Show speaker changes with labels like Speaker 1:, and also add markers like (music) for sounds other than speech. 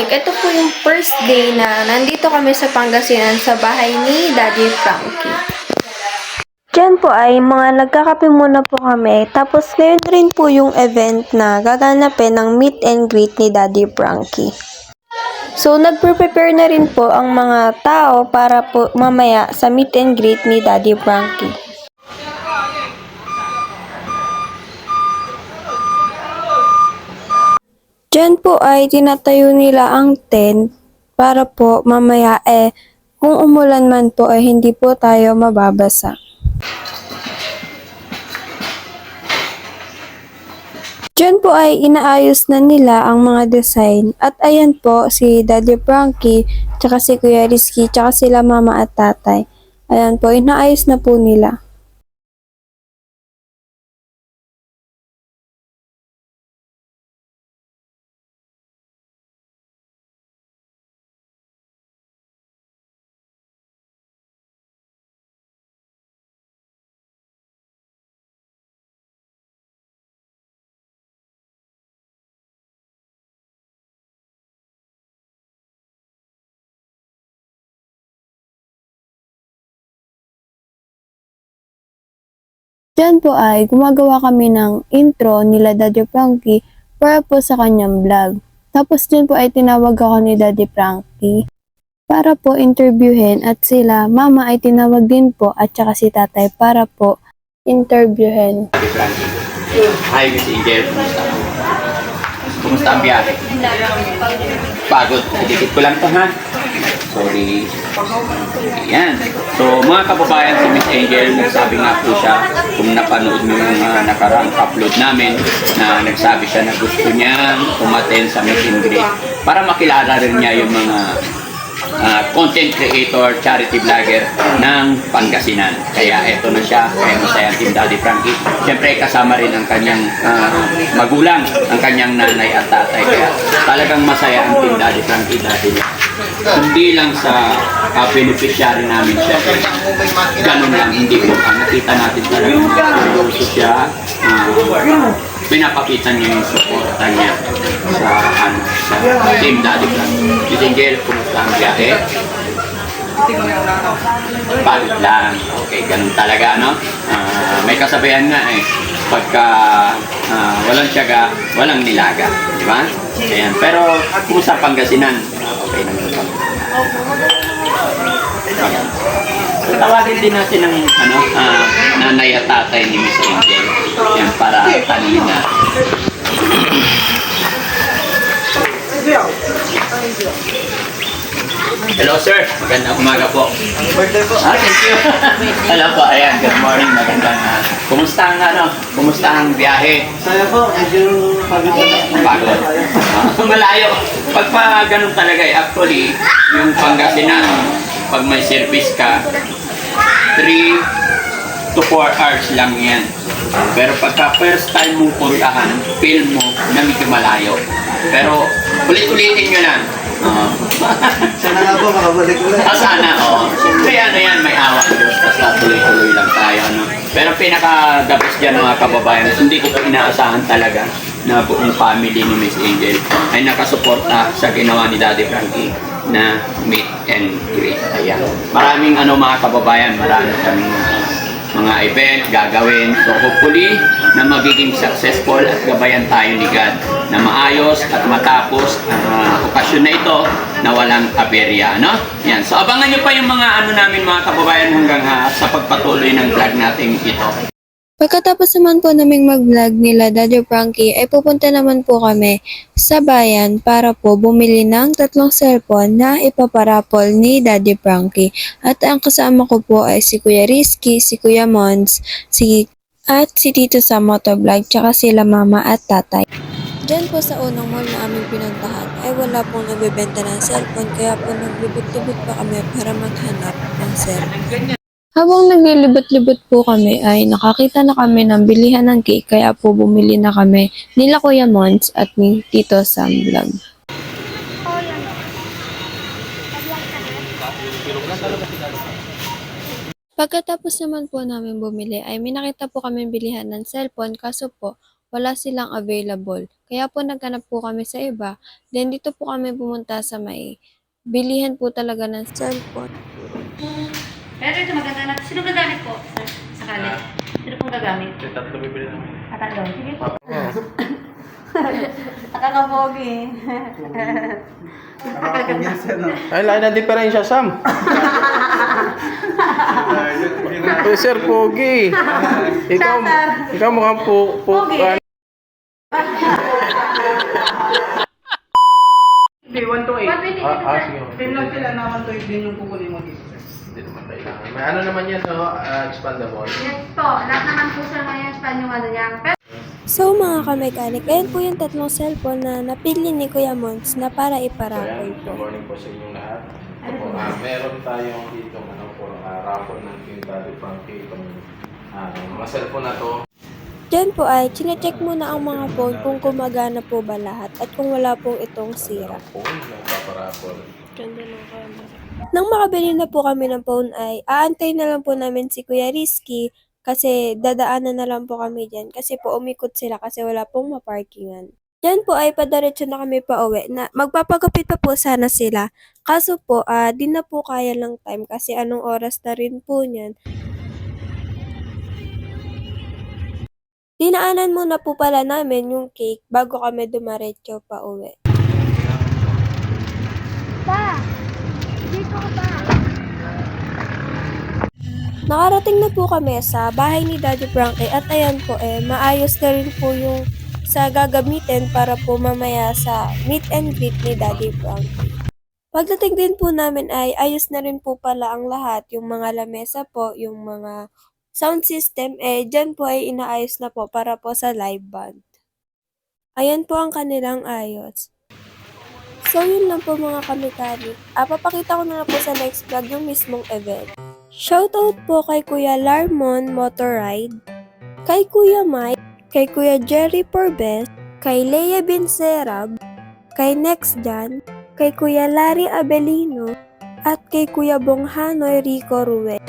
Speaker 1: morning. Ito po yung first day na nandito kami sa Pangasinan sa bahay ni Daddy Frankie. Diyan po ay mga nagkakape muna po kami. Tapos ngayon rin po yung event na gaganapin ng meet and greet ni Daddy Frankie. So, nagpre-prepare na rin po ang mga tao para po mamaya sa meet and greet ni Daddy Frankie. Diyan po ay tinatayo nila ang tent para po mamaya eh kung umulan man po ay hindi po tayo mababasa. Diyan po ay inaayos na nila ang mga design at ayan po si Daddy Frankie, tsaka si Kuya Rizky, tsaka sila mama at tatay. Ayan po, inaayos na po nila. Diyan po ay gumagawa kami ng intro nila Daddy Frankie para po sa kanyang vlog. Tapos diyan po ay tinawag ako ni Daddy Frankie para po interviewin at sila mama ay tinawag din po at saka si tatay para po interviewin.
Speaker 2: Hi, Miss Angel. Kumusta? Kumusta ang biyahe? Pagod. Dikit ko lang to, ha? Sorry. Ayan. So, mga kababayan, si Miss Angel, nagsabi nga po siya, kung napanood mo yung uh, nakaraang upload namin, na nagsabi siya na gusto niya umaten sa Miss Ingrid para makilala rin niya yung mga ah, content creator, charity vlogger ng Pangasinan. Kaya eto na siya, kaya masaya Team Daddy Frankie. Siyempre kasama rin ang kanyang ah, magulang, ang kanyang nanay at tatay. Kaya talagang masaya ang Team Daddy Frankie dahil hindi lang sa uh, beneficiary namin siya. Ganun lang, hindi po. Nakita natin talagang seryoso siya. ah, pinapakita niya yung suporta niya sa ano sa Team Daddy Frankie. Miss Angel, kumusta ang biyahe? Pagod lang. Okay, ganun talaga, no? Ah, may kasabihan nga eh. Pagka ah, walang tiyaga, walang nilaga. Di ba? Ayan. Pero kung sa Pangasinan, okay naman po. Tawagin din natin ng ano, ah, nanay at tatay ni Miss Angel. Yan, para tanungin na. Hello sir, magandang umaga po.
Speaker 3: Birthday po.
Speaker 2: Ah, thank you. (laughs) Hello po, ayan, good morning, magandang uh, Kumusta ang ano, kumusta ang biyahe?
Speaker 3: Saya po, medyo pagod.
Speaker 2: Pagod. Malayo. Pag pa ganun talaga eh, actually, yung Pangasinan, pag may service ka, 3 to 4 hours lang yan. Pero pagka first time mong puntahan, feel mo na medyo malayo. Pero ulit-ulitin nyo lang. Oo. (laughs)
Speaker 3: Sana nga po makabalik ulit.
Speaker 2: Ah, sana, oo. Siyempre, ano yan, may awa Diyos. Basta tuloy-tuloy lang tayo, ano. Pero pinaka-the best dyan, mga kababayan, hindi ko pa inaasahan talaga na buong family ni Miss Angel ay nakasuporta sa ginawa ni Daddy Frankie na meet and greet. Ayan. Maraming ano mga kababayan, maraming kaming mga event gagawin. So hopefully na magiging successful at gabayan tayo ni God na maayos at matapos ang ah, okasyon na ito na walang aberya. No? Yan. So abangan nyo pa yung mga ano namin mga kababayan hanggang ah, sa pagpatuloy ng vlog natin ito.
Speaker 1: Pagkatapos naman po naming mag-vlog nila Daddy Frankie ay pupunta naman po kami sa bayan para po bumili ng tatlong cellphone na ipaparapol ni Daddy Frankie. At ang kasama ko po ay si Kuya Rizky, si Kuya Mons, si at si Tito sa motovlog, tsaka sila mama at tatay. Diyan po sa unang mall na aming pinuntahan ay wala pong nagbebenta ng cellphone kaya po naglibot-libot pa kami para maghanap ng cellphone. Habang naglilibot-libot po kami ay nakakita na kami ng bilihan ng cake kaya po bumili na kami nila Kuya Mons at ni Tito Sam Vlog. Pagkatapos naman po namin bumili ay may nakita po kami bilihan ng cellphone kaso po wala silang available. Kaya po naghanap po kami sa iba. Then dito po kami pumunta sa may bilihan po talaga ng cellphone.
Speaker 4: Pero ito maganda na. Sino gagamit po sa, sa college? Sino pong gagamit?
Speaker 3: Yung tatlo bibili namin.
Speaker 4: Tatlo. Sige po. (laughs) Nakakapogi. (laughs)
Speaker 5: Ay, lain na diferensya, Sam. Uy, (laughs) sir, pogi. Ikaw, ikaw mukhang po, po,
Speaker 4: Pogi.
Speaker 5: ano,
Speaker 3: Hindi, 1 to 8.
Speaker 4: What we need
Speaker 5: ah,
Speaker 4: to
Speaker 5: ah, sige.
Speaker 3: Same lang sila na 1 to 8 din yung kukunin mo dito.
Speaker 5: Hindi naman kailangan. May ano naman yan, no? Ah, expandable.
Speaker 4: Yes po. Lahat naman po sir ngayon span yung ano niya. Pero
Speaker 1: So mga kamekanik, ayan po yung tatlong cellphone na napili ni Kuya Mons na para
Speaker 5: So,
Speaker 1: iparapol
Speaker 5: yan,
Speaker 1: po.
Speaker 5: good morning po sa inyong lahat. Ito po, ah, meron tayong dito, ano po, uh, raffle ng King Daddy Frankie. Itong ah, mga cellphone na to.
Speaker 1: Diyan po ay chinecheck muna ang mga phone kung gumagana po ba lahat at kung wala pong itong sira.
Speaker 5: Phone, yung paparaffle.
Speaker 1: Nang makabili na po kami ng phone ay aantay na lang po namin si Kuya Rizky kasi dadaanan na lang po kami dyan kasi po umikot sila kasi wala pong maparkingan. Diyan po ay padaretso na kami pa uwi na magpapagupit pa po sana sila. Kaso po, ah, di na po kaya ng time kasi anong oras na rin po niyan. Dinaanan muna po pala namin yung cake bago kami dumaretso pa uwi. Nakarating na po kami sa bahay ni Daddy Frankie at ayan po eh, maayos na rin po yung sa gagamitin para po mamaya sa meet and greet ni Daddy Frankie. Pagdating din po namin ay ayos na rin po pala ang lahat, yung mga lamesa po, yung mga sound system, eh dyan po ay inaayos na po para po sa live band. Ayan po ang kanilang ayos. So yun lang po mga kamikanik. Ah, papakita ko na po sa next vlog yung mismong event. Shoutout po kay Kuya Larmon Motorride, kay Kuya Mike, kay Kuya Jerry Porbes, kay Leia Binserab, kay Nextjan, kay Kuya Larry Abelino, at kay Kuya Bonghanoy Rico Ruel.